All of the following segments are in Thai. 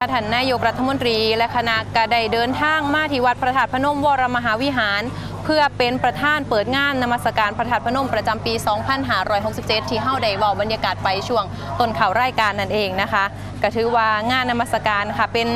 ท่านนายกรัฐมนตรีและคณะก็ได้เดินทางมาที่วัดพระธาตุพนมวรมหาวิหาร พื่อเป็นประธานเปิดงานนมัสการพระธาตุพนมประจำปี 2567 ที่เฮาได้ว้าบรรยากาศไปช่วงต้นข่าวรายการนั่นเองนะคะก็ถือว่างานนมัสการค่ะเป็น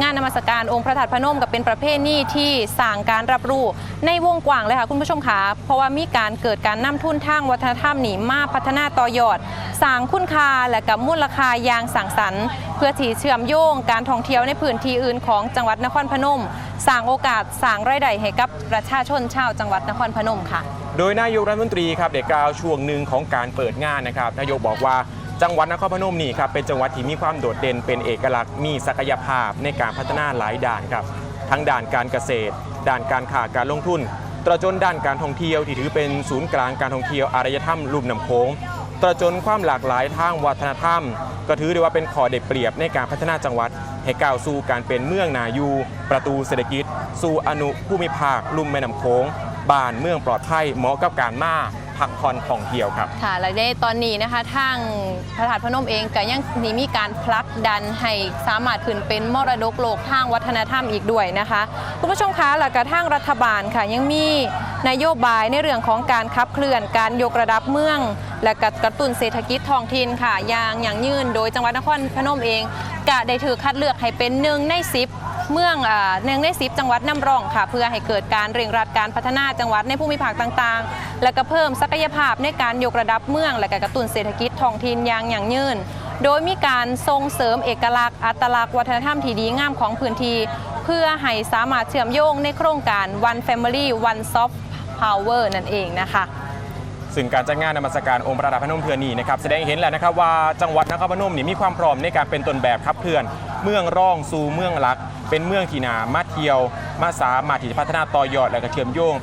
งานนมัสการองค์พระธาตุพนมกับเป็นประเพณีที่สร้างการรับรู้ในวงกว้างเลยค่ะคุณผู้ชมค่ะเพราะว่ามีการเกิดการนำทุนทางวัฒนธรรมหนีมาพัฒนาต่อยอดสร้างคุณค่าและกับมูลค่ายางสังสรรค์ เพื่อที่เชื่อมโยงการท่องเที่ยวในพื้นที่อื่นของจังหวัดนครพนม สร้างโอกาสสร้างรายได้ให้กับประชาชนชาวจังหวัดนครพนมค่ะ โดยนายกรัฐมนตรีครับได้กล่าวช่วงหนึ่งของการเปิดงานนะครับนายกบอกว่าจังหวัดนครพนมนี่ครับเป็นจังหวัดที่มีความโดดเด่นเป็นเอกลักษณ์มีศักยภาพในการพัฒนาหลายด่านครับทั้งด่านการเกษตร ด่านการค้าการลงทุนตระจนด้านการท่องเที่ยวที่ถือเป็นศูนย์กลางการท่องเที่ยวอารยธรรมลุ่มน้ำโขงตระจนความหลากหลายทางวัฒนธรรม ก็ถือได้ว่าเป็นข้อเด็ดเปรียบในการพัฒนาจังหวัด ให้ก้าวสู่การเป็นเมืองนายู ประตูเศรษฐกิจ สู่อนุภูมิภาคลุ่มแม่น้ำโขงบ้านเมืองปลอดภัยเหมาะกับการมาพักผ่อนท่องเที่ยวครับค่ะและในตอนนี้นะคะทางพระธาตุพนมเองก็ยังมีมีการผลักดันให้สามารถขึ้นเป็นมรดกโลกทางวัฒนธรรมอีกด้วยนะคะคุณผู้ชมคะและกระทั่งรัฐบาลค่ะยังมี นโยบายในเรื่องของการขับเคลื่อนการยกระดับเมือง และกกระตุ้นเศรษฐกิจท้องถิ่นค่ะอย่างอย่างยืนโดยจังหวัดนครพนมเองก็ได้ถือคัดเลือกให้เป็นหนึ่งในสิบเมืองหนึ่งในสิบจังหวัดน้ำร่องค่ะ เพื่อให้เกิดการเร่งรัดการพัฒนาจังหวัดในภูมิภาคต่างๆ และก็เพิ่มศักยภาพในการยกระดับเมือง และกกระตุ้นเศรษฐกิจท้องถิ่นอย่างอย่างยืนโดยมีการส่งเสริมเอกลักษณ์อัตลักษณ์วัฒนธรรมที่ดีงามของพื้นที่ พื่อให้สามารถเชื่อมโยงในโครงการ One Family One Soft Power นั่นเองนะคะซึ่งการจัดงานนมัสการองค์พระธาตุพนมเทือนีนะครับแสดงให้เห็นแล้วนะครับว่าจังหวัดนครพนมนี่มีความพร้อมในการเป็นต้นแบบขับเคลื่อน เมืองร่องสู่เมืองหลัก เป็นเมืองที่นามาเที่ยว มาสามารถที่จะพัฒนาต่อยอดและก็เชื่อมโยง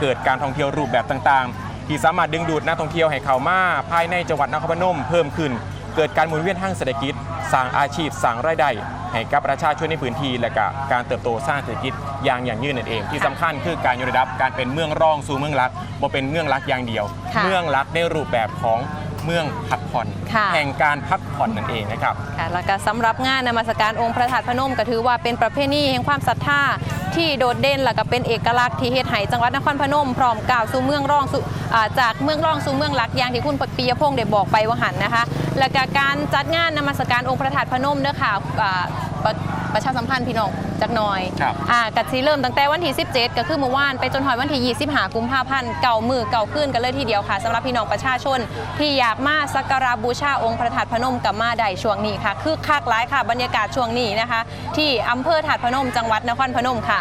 เกิดการท่องเที่ยวรูปแบบต่างๆ ที่สามารถดึงดูดนักท่องเที่ยวให้เข้ามาภายในจังหวัดนครพนมเพิ่มขึ้น กิดการหมุนเวียนทางเศรษฐกิจ สร้างอาชีพ สร้างรายได้ให้กับประชาชนในพื้นที่และก็การเติบโตสร้างเศรษฐกิจอย่างอย่างยืนนั่นเอง ที่สำคัญคือการยกระดับการเป็นเมืองร่องสู่เมืองหลักบ่เป็นเมืองหลักอย่างเดียวค่ะเมืองหลักในรูปแบบของเมืองพักผ่อนค่ะแห่งการพักผ่อนนั่นเองนะครับค่ะแล้วก็สำหรับงานนมัสการองค์พระธาตุพนมก็ถือว่าเป็นประเพณีแห่งความศรัทธา ที่โดดเด่นและก็เป็นเอกลักษณ์ที่เฮ็ดให้จังหวัดนครพนมพร้อมกล่าวสู่เมืองรองสู่อ่าจากเมืองรองสู่เมืองหลักอย่างที่คุณปียพงศ์ได้บอกไปว่าหันนะคะ และก็การจัดงานนมัสการองค์พระธาตุพนมเด้อค่ะอ่าประ ประชาสัมพันธ์พี่น้องจักหน่อยครับอ่ากัดสีเริ่มตั้งแต่วันที่ 17 ก็คือเมื่อวานไปจนถึงวันที่25กุมภาพันธ์เก่ามือเก่าขึ้นกันเลยทีเดียวค่ะสำหรับพี่น้องประชาชน ที่อยากมาสักการะบูชาองค์พระธาตุพนมกับมาได้ช่วงนี้ค่ะคือคักหลายค่ะบรรยากาศช่วงนี้นะคะ ที่อำเภอถาดพนมจังหวัดนครพนมค่ะ